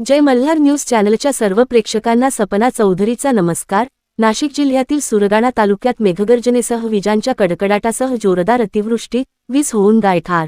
जय Malhar news चॅनलच्या सर्व प्रेक्षकांना सपना चौधरीचा नमस्कार. नाशिक जिल्ह्यातील सुरगाणा तालुक्यात मेघगर्जनेसह विजांच्या कडकडाटासह जोरदार अतिवृष्टी वीज होऊन गायठार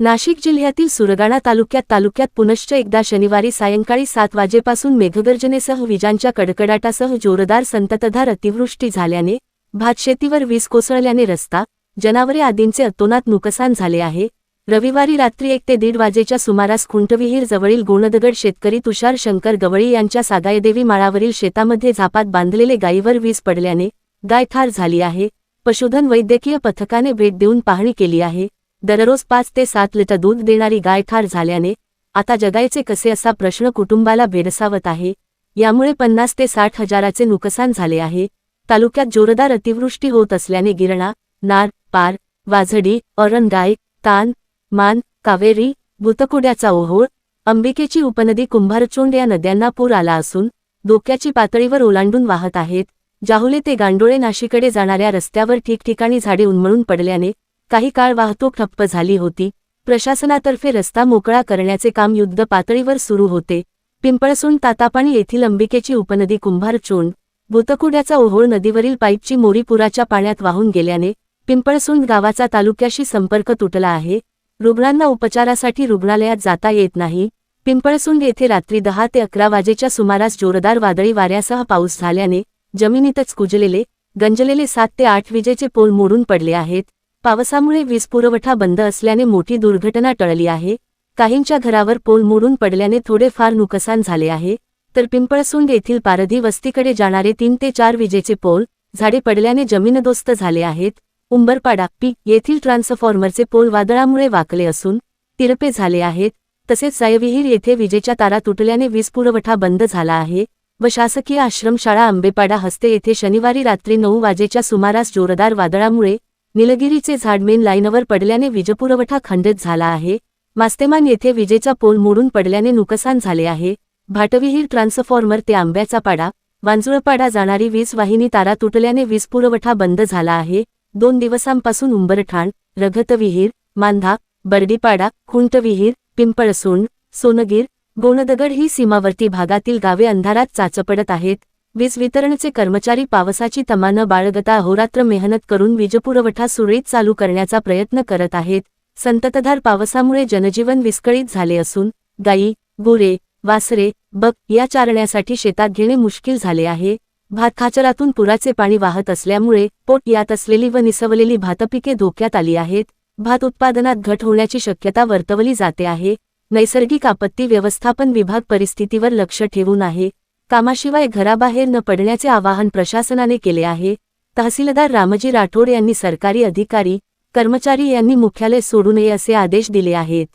नाशिक जिल्ह्यातील सुरगाणा तालुक्यात तालुक्यात पुनश्च एकदा शनिवारी सायंकाळी सात वाजेपासून मेघगर्जनेसह विजांच्या कडकडाटासह जोरदार संततधार अतिवृष्टी झाल्याने भातशेतीवर वीज कोसळल्याने रस्ता जनावरे आदींचे अतोनात नुकसान झाले आहे. रविवारी रात्री एक ते दीड वाजेच्या सुमारास खुंटविहीर जवळील गोणदगड शेतकरी तुषार शंकर गवळी यांच्या सागायदेवी माळावरील शेतामध्ये झापात बांधलेले गायीवर वीज पडल्याने गाय ठार झाली आहे. पशुधन वैद्यकीय पथकाने भेट देऊन पाहणी केली आहे. दररोज पाच ते सात लिटर दूध देणारी गाय ठार झाल्याने आता जगायचे कसे असा प्रश्न कुटुंबाला भेडसावत आहे. यामुळे पन्नास ते साठ हजाराचे नुकसान झाले आहे. तालुक्यात जोरदार अतिवृष्टी होत असल्याने गिरणा नार पार वाझडी औरणगाय तान मान कावेरी भूतकुड्याचा ओहोळ अंबिकेची उपनदी कुंभारचोंड या नद्यांना पूर आला असून धोक्याची पातळीवर ओलांडून वाहत आहेत जाहुले ते गांडोळे नाशिकडे जाणाऱ्या रस्त्यावर ठिकठिकाणी झाडे उन्मळून पडल्याने काही काळ वाहतूक ठप्प झाली होती. प्रशासनातर्फे रस्ता मोकळा करण्याचे काम युद्ध पातळीवर सुरू होते. पिंपळसुंड तातापाणी येथील अंबिकेची उपनदी कुंभारचोंड भूतकुड्याचा ओहोळ नदीवरील पाईपची मोरी पुराच्या पाण्यात वाहून गेल्याने पिंपळसुंड गावाचा तालुक्याशी संपर्क तुटला आहे. रुग्णांना उपचारासाठी रुग्णालयात जाता येत नाही. पिंपळसुंड येथे रात्री दहा ते अकरा वाजेच्या सुमारास जोरदार वादळी वाऱ्यासह पाऊस झाल्याने जमिनीतच कुजलेले गंजलेले सात ते आठ विजेचे पोल मोडून पडले आहेत. पावसामुळे वीज पुरवठा बंद असल्याने मोठी दुर्घटना टळली आहे. काहींच्या घरावर पोल मोडून पडल्याने थोडेफार नुकसान झाले आहे. तर पिंपळसुंड येथील पारधी वस्तीकडे जाणारे तीन ते चार विजेचे पोल झाडे पडल्याने जमीनदोस्त झाले आहेत. उंबरपाडाप्पी येथील ट्रान्सफॉर्मरचे पोल वादळामुळे वाकले असून तिरपे झाले आहेत तसेच जायविहीर येथे विजेच्या तारा तुटल्याने वीज पुरवठा बंद झाला आहे व शासकीय आश्रमशाळा आंबेपाडा हस्ते येथे शनिवारी रात्री नऊ वाजेच्या सुमारास जोरदार वादळामुळे निलगिरीचे झाड मेन लाईनवर पडल्याने वीजपुरवठा खंडित झाला आहे. मास्तेमान येथे विजेचा पोल मोडून पडल्याने नुकसान झाले आहे. भाटविहीर ट्रान्सफॉर्मर ते आंब्याचा पाडा वांजुळपाडा जाणारी वीज वाहिनी तारा तुटल्याने वीज पुरवठा बंद झाला आहे. दोन दिवसांपासून उंबरठाण रघतविहीर मांधा बर्डीपाडा खुंटविहीर पिंपळसोंड सोनगीर गोणदगड ही सीमावर्ती भागातील गावे अंधारात चाचपडत आहेत. वीज वितरणचे कर्मचारी पावसाची तमानं बाळगता अहोरात्र मेहनत करून वीजपुरवठा सुरळीत चालू करण्याचा प्रयत्न करत आहेत. संततधार पावसामुळे जनजीवन विस्कळीत झाले असून गायी गुरे वासरे बक या चारण्यासाठी शेतात घेणे मुश्किल झाले आहे. भातखाचरातून पुराचे पाणी वाहत असल्यामुळे पोट यात असलेली व निसवलेली भातपिके धोक्यात आली आहेत. भात उत्पादनात घट होण्याची शक्यता वर्तवली जाते आहे. नैसर्गिक आपत्ती व्यवस्थापन विभाग परिस्थितीवर लक्ष ठेवून आहे. कामाशिवाय घराबाहेर न पडण्याचे आवाहन प्रशासनाने केले आहे. तहसीलदार रामजी राठोड यांनी सरकारी अधिकारी कर्मचारी यांनी मुख्यालय सोडू नये असे आदेश दिले आहेत.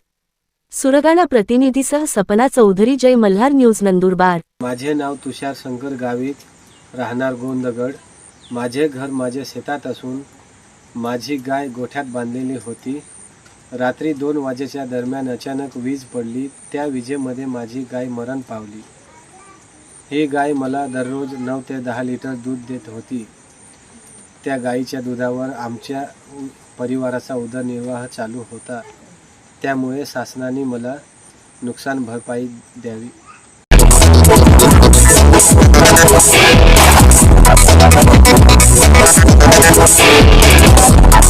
सुरगाणा प्रतिनिधीसह सपना चौधरी जय मल्हार न्यूज नंदुरबार. माझे नाव तुषार शंकर गावित. राहणार गोंदगड. माझे घर माझ्या शेतात असून माझी गाय गोठ्यात बांधलेली होती. रात्री दोन वाजेच्या दरम्यान अचानक वीज पडली. त्या विजेमध्ये माझी गाय मरण पावली. ही गाय मला दररोज नऊ ते दहा लिटर दूध देत होती. त्या गायीच्या दुधावर आमच्या परिवाराचा उदरनिर्वाह चालू होता. त्यामुळे शासनाने मला नुकसान भरपाई द्यावी. Thank you.